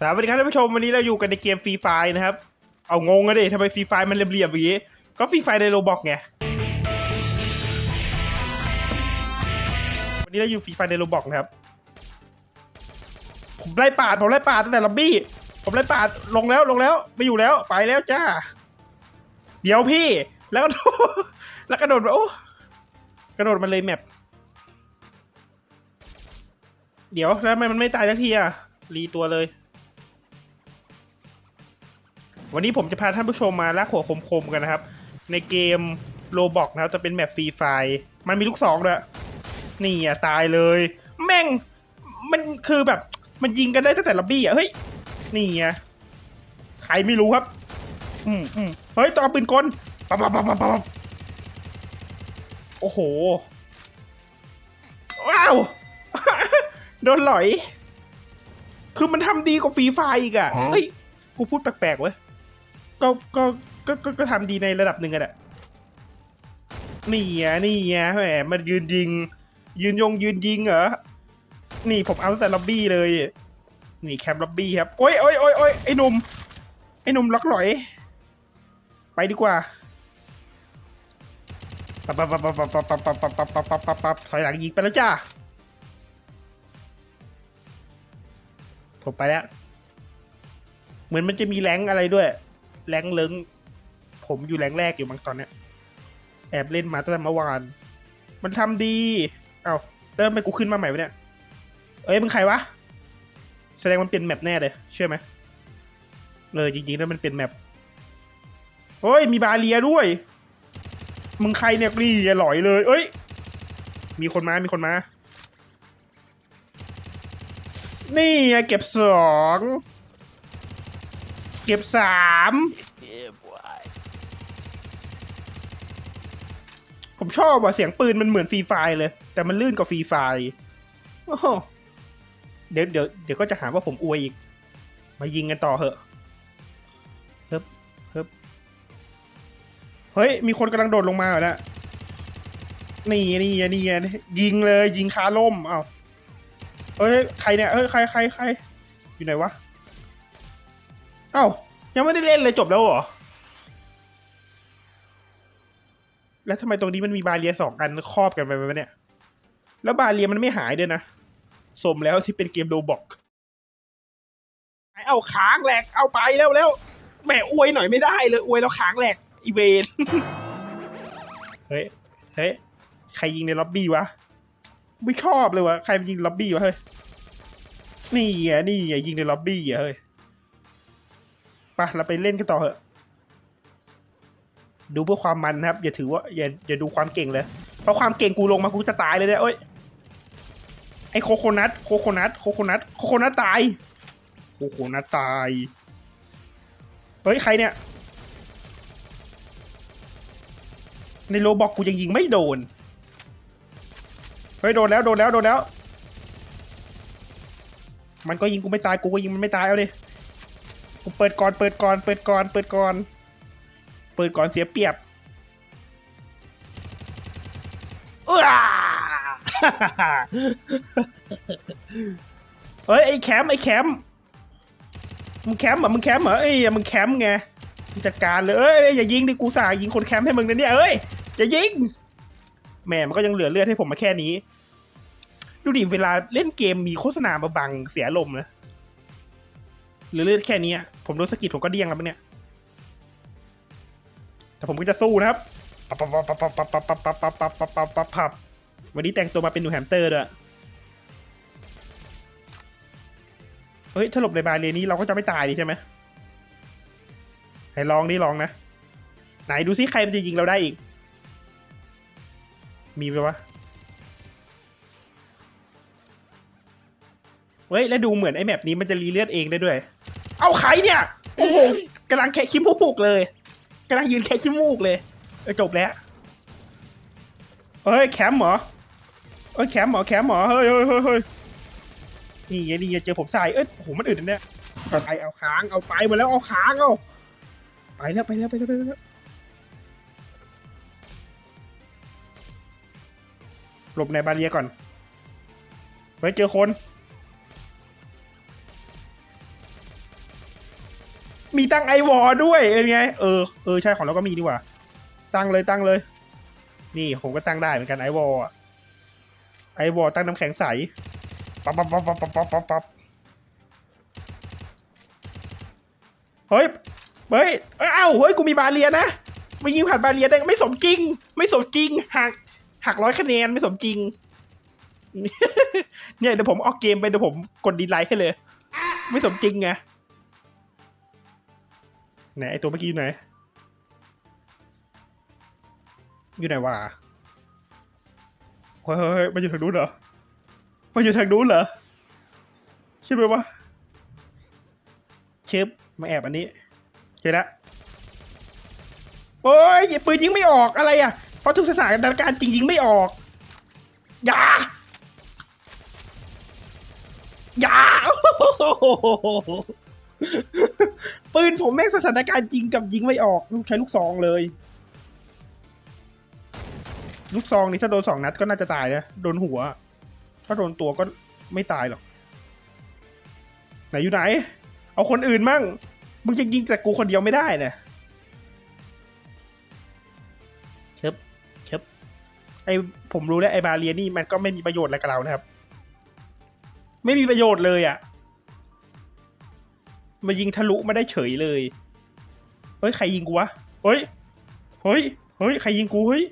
สวัสดีครับท่านผู้ชมวันนี้เราอยู่กันในเกมฟรีไฟนะครับ เอางงอะดิทำไมฟรีไฟมันเรียบๆอย่างนี้ ก็ฟรีไฟในโรบอกไง วันนี้เราอยู่ฟรีไฟในโรบอกนะครับ ผมไล่ปาดผมไล่ปาดตั้งแต่ล็อบบี้ ผมไล่ปาดลงแล้วลงแล้วไม่อยู่แล้วไปแล้วจ้า เดี๋ยวพี่แล้วก็แล้วกระโดดมาโอ้กระโดดมาเลยแมปเดี๋ยวแล้วทำไมมันไม่ตายสักทีอะรีตัวเลย วันนี้ผมจะพาท่านผู้ชมมาลากหัวคมๆกันนะครับ ในเกมโลบอกนะครับจะเป็นแมปฟรีไฟมันมีลูกสองด้วยนี่อะตายเลย แม่งมันคือแบบ มันยิงกันได้ตั้งแต่ล็อบบี้อะเฮ้ยนี่อะใครไม่รู้ครับ อืมอืมเฮ้ยต้องเอาปืนกลปั๊บปั๊บปั๊บปั๊บปั๊บโอ้โห ว้าว โดนหลอย คือมันทำดีกว่าฟรีไฟอีกอะเฮ้ย กูพูดแปลกๆเว้ย ก็ก็ก็ก็ก็ทำดีในระดับหนึ่งอะแหละนี่อะนี่อะแหมมันยืนยิง ยืนยงยืนยิงเหรอนี่ผมเอาตั้งแต่ล็อบบี้เลยนี่แคมป์ล็อบบี้ครับโอ้ยโอ้ยโอ้ยโอ้ยไอ้หนุ่มไอ้หนุ่มล็อกหลอย ไปดีกว่าปั๊บปั๊บปั๊บปั๊บปั๊บปั๊บปั๊บปั๊บปั๊บปั๊บปั๊บปับปับถอยหลังยิงไปแล้วจ้าผมไปแล้ว เหมือนมันจะมีแรงอะไรด้วย แรงเลิงผมอยู่แรงแรกอยู่บางตอนเนี้ย แอบเล่นมาตั้งแต่เมื่อวาน มันทำดี เอาเริ่มไปกูขึ้นมาใหม่วะเนี่ย เอ้ยมึงใครวะ แสดงมันเป็นแมปแน่เลยเชื่อไหมเลยจริงๆแล้วมันเป็นแมปเฮ้ยมีบาเรียด้วย มึงใครเนี่ยกรีอย่าหลอยเลย เอ้ย มีคนมา มีคนมา นี่เก็บสอง เก็บสามผมชอบว่ะเสียงปืนมันเหมือนฟรีไฟเลย แต่มันลื่นกว่าฟรีไฟโอ้เดี๋ยวเดี๋ยวเดี๋ยวก็จะหาว่าผมอวยอีก มายิงกันต่อเหอะเฮ้บเฮ้บเฮ้ย มีคนกำลังโดดลงมาเหรอเนะนี่นี่นี่ยิงเลยยิงคาล่มเอ้าเฮ้ยใครเนี่ยเฮ้ยใครใครใครอยู่ไหนวะเอ้า ยังไม่ได้เล่นเลยจบแล้วเหรอ แล้วทำไมตรงนี้มันมีบาเรียสองอันครอบกันไปวะเนี่ย แล้วบาเรียมันไม่หายด้วยนะ สมแล้วที่เป็นเกมโดบอกเอาค้างแหลกเอาไปแล้วแล้วแหมอวยหน่อยไม่ได้เลยอวยแล้วค้างแหลกอีเวนเฮ้ยเฮ้ยใครยิงในล็อบบี้วะไม่ชอบเลยวะใครยิงล็อบบี้วะเฮ้ยนี่อะนี่อะยิงในล็อบบี้อะเฮ้ย ปเราไปเล่นกันต่อเถอะ ดูเพื่อความมันนะครับ อย่าถือว่าอย่าอย่าดูความเก่งเลย เพราะความเก่งกูลงมากูจะตายเลยเนี่ยเอ้ยไอโคโคนัทโคโคนัทโคโคนัทโคโคนัทตายโคโคนัทตายเฮ้ยใครเนี่ย ในโลบอกกูยังยิงไม่โดนเฮ้ยโดนแล้วโดนแล้วโดนแล้ว มันก็ยิงกูไม่ตายกูก็ยิงมันไม่ตายเอาดิ เปิดก่อน เปิดก่อน เปิดก่อน เปิดก่อน เปิดก่อนเสียเปรียบเออเฮ้ยไอ้แคมป์ไอ้แคมป์มึงแคมป์เหรอมึงแคมป์เหรอเอ้ยมึงแคมป์ไงมึงจัดการเลยเอ้ยอย่ายิงดิกูสายยิงคนแคมป์ให้มึงนะเนี่ยเอ้ยอย่ายิงแหม่มันก็ยังเหลือเลือดให้ผมมาแค่นี้ ดูดิเวลาเล่นเกมมีโฆษณามาบังเสียลมณ์นะเหลือเลือดแค่นี้ผมโดนสะกิดผมก็เดี้ยงแล้วเนี่ยแต่ผมก็จะสู้นะครับปับปับปับปับปับปับปับปับปับปับปับปับปับปับวันนี้แต่งตัวมาเป็นหนูแฮมสเตอร์ด้วยเฮ้ยถ้าหลบในบาเรียนี้เราก็จะไม่ตายดิใช่ไหมให้ลองดิลองนะ ไหนดูซิใครมันจะยิงเราได้อีก มีไหมวะ เฮ้ย แล้วดูเหมือนไอ้แมปนี้มันจะรีเลือดเองได้ด้วย เอาใครเนี่ย โอ้โหกำลังแค่ขี้มูกเลยกำลังยืนแค่ขี้มูกเลยเออจบแล้วเฮ้ยแคมป์เหรอเอ้ยแคมป์เหรอแคมป์เหรอเฮ้ยเฮ้ยเฮ้ยเฮ้ยนี่ไงนี่ไงเจอผมใส่เอ้ยโอ้โหมันอึดอันเนี่ยเอาไปเอาค้างเอาไปหมดแล้วเอาค้างเอาไปแล้วไปแล้วไปแล้วไปแล้วหลบในบาเรียก่อนเฮ้ยเจอคน มีตั้งไอวอลด้วยเป็นไง เออเออใช่ของเราก็มีดีกว่า ตั้งเลยตั้งเลย นี่ผมก็ตั้งได้เหมือนกันไอวอลไอวอลตั้งน้ำแข็งใสปั๊บปั๊บปั๊บปั๊บปั๊บปั๊บปั๊บเฮ้ยเฮ้ยเอ้าเฮ้ยกูมีบาเรียนะไม่ยิงผ่านบาเรียได้ไม่สมจริง ไม่สมจริงหักหักร้อยคะแนนไม่สมจริง เนี่ยเดี๋ยวผมออกเกมไปเดี๋ยวผมกดดีไลท์ให้เลย ไม่สมจริงไง ไหนไอตัวเมื่อกี้อยู่ไหน อยู่ไหนวะเฮ้ยเฮ้ยมันอยู่ทางนู้นเหรอ มันอยู่ทางนู้นเหรอ ใช่ไหมวะเชฟมาแอบอันนี้เจอละโอ้ยอย่าปืนยิงไม่ออกอะไรอะ เพราะทุกสถานการณ์จริงยิงไม่ออก อย่า อย่า ปืนผมแม่งสถานการณ์จริงกับยิงไม่ออกลูกใช้ลูกซองเลย ลูกซองนี่ถ้าโดนสองนัดก็น่าจะตายนะโดนหัว ถ้าโดนตัวก็ไม่ตายหรอก ไหนอยู่ไหน เอาคนอื่นมั่งมึงจะยิงแต่กูคนเดียวไม่ได้นะเชิบเชิบไอผมรู้แล้วไอบาเรียนี่มันก็ไม่มีประโยชน์อะไรกับเรานะครับ ไม่มีประโยชน์เลยอะ่ะ มายิงทะลุมาได้เฉยเลย เฮ้ย ใครยิงกูวะ เฮ้ย เฮ้ย เฮ้ย ใครยิงกู เฮ้ย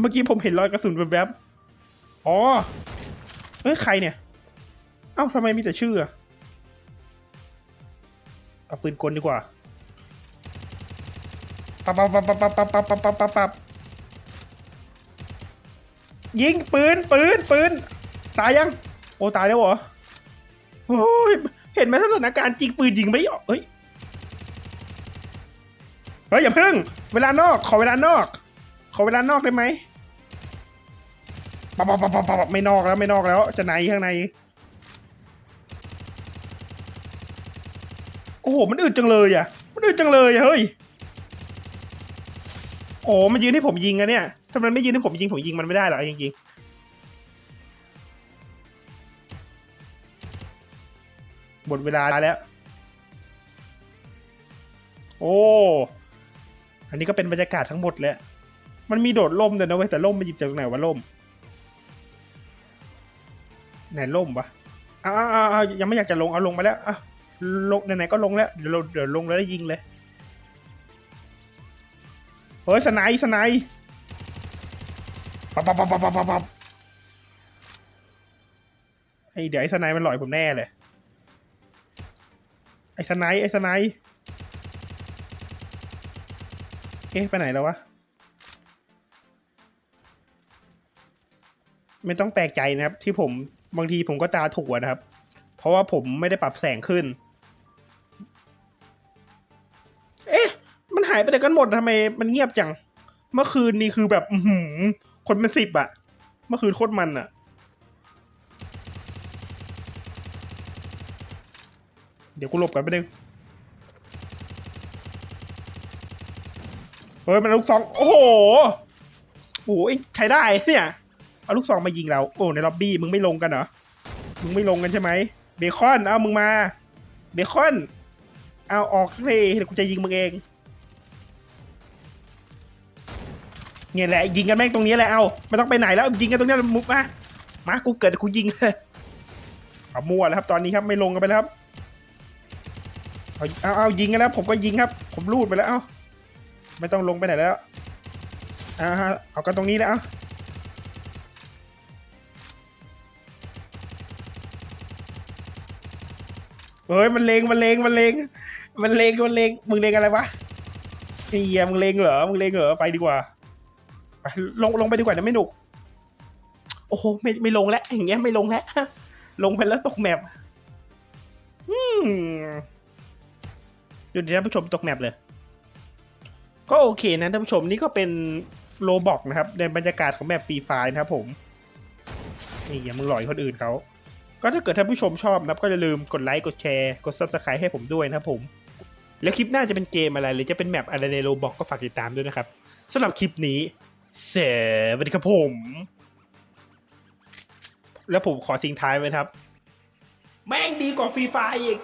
เมื่อกี้ผมเห็นรอยกระสุนแวบๆ อ๋อ เฮ้ย ใครเนี่ย เอ้าทำไมมีแต่ชื่อเอาปืนกลดีกว่า ปับปับปับปับปับปับปับปับปับปับปับยิงปืนปืนปืน ตายยัง โอ้ตายแล้วเหรอ โอ้ย เห็นไหมสถานการณ์จริงปืนยิงไม่ออกเฮ้ยเฮ้ยอย่าพึ่ง เวลานอก ขอเวลานอก ขอเวลานอกได้ไหมปับปับปับปับปับไม่นอกแล้วไม่นอกแล้ว จะในข้างใน โอ้โห มันอึดจังเลยอะ มันอึดจังเลยอะเฮ้ย โอ้มันยืนให้ผมยิงอะเนี่ย ถ้ามันไม่ยืนให้ผมยิงผมยิงมันไม่ได้หรอกจริงๆ หมดเวลาแล้ว โอ้ อันนี้ก็เป็นบรรยากาศทั้งหมดแล้วมันมีโดดล่มด้วยนะเว้ยแต่ล่มมันหยิบจากไหนวะล่ม ไหนล่มวะอ้าวอ้าวอ้ายังไม่อยากจะลงเอาลงมาแล้วอะลงไหนๆก็ลงแล้วเดี๋ยวเราเดี๋ยวลงแล้วได้ยิงเลยเฮ้ยสไนด์สไนด์ปับปับปับปับปับปับปับไอเดี๋ยวไอ้สไนด์มันหลอยผมแน่เลย ไอ้สไนไอ้สไนเอ๊ะไปไหนแล้ววะ ไม่ต้องแปลกใจนะครับ ที่ผมบางทีผมก็ตาถูกนะครับ เพราะว่าผมไม่ได้ปรับแสงขึ้น เอ๊ะ มันหายไปไหนกันหมดทำไมมันเงียบจัง เมื่อคืนนี่คือแบบ อือหือคนเป็นสิบอะเมื่อคืนโคตรมันอะ เดี๋ยวกูหลบกันไปนึงเฮ้ยมันลูกซอง โอ้โหโอ้ยใช้ได้เนี่ยเอาลูกซองมายิงเรา โอ้ในล็อบบี้มึงไม่ลงกันเหรอ มึงไม่ลงกันใช่ไหมเบคอน เอามึงมา เบคอน เอาออกเลยเดี๋ยวกูจะยิงมึงเอง เนี่ยแหละยิงกันแม่งตรงนี้แหละ เอาไม่ต้องไปไหนแล้วยิงกันตรงนี้มุกมา มา กูเกิดกูยิงเลยเอามั่วแล้วครับตอนนี้ครับไม่ลงกันไปแล้วครับ เอาเอาเอายิงกันแล้วผมก็ยิงครับ ผมรูดไปแล้วเอาไม่ต้องลงไปไหนแล้วอ่าฮะเอากันตรงนี้แล้วเฮ้ยมันเลงมันเลงมันเลงมันเลงมันเลงมึงเลงอะไรวะไอเหี้ยมึงเลงเหรอมึงเลงเหรอไปดีกว่าไปลงลงไปดีกว่านะไม่หนุกโอ้โหไม่ไม่ลงแล้วอย่างเงี้ยไม่ลงแล้วลงไปแล้วตกแมปอืม ดูดิท่านผู้ชมตกแมปเลย ก็โอเคนะท่านผู้ชมนี่ก็เป็นโลบอกนะครับ ในบรรยากาศของแมปฟรีไฟนะครับผม นี่อย่ามึงหลอยคนอื่นเขาก็ถ้าเกิดท่านผู้ชมชอบนะครับก็อย่าลืมกดไลค์กดแชร์กด subscribe ให้ผมด้วยนะครับผม แล้วคลิปหน้าจะเป็นเกมอะไร หรือจะเป็นแมปอะไรในโลบอกก็ฝากติดตามด้วยนะครับสำหรับคลิปนี้เสวัสดีครับผม แล้วผมขอทิ้งท้ายไว้ครับ แม่งดีกว่าฟรีไฟอีก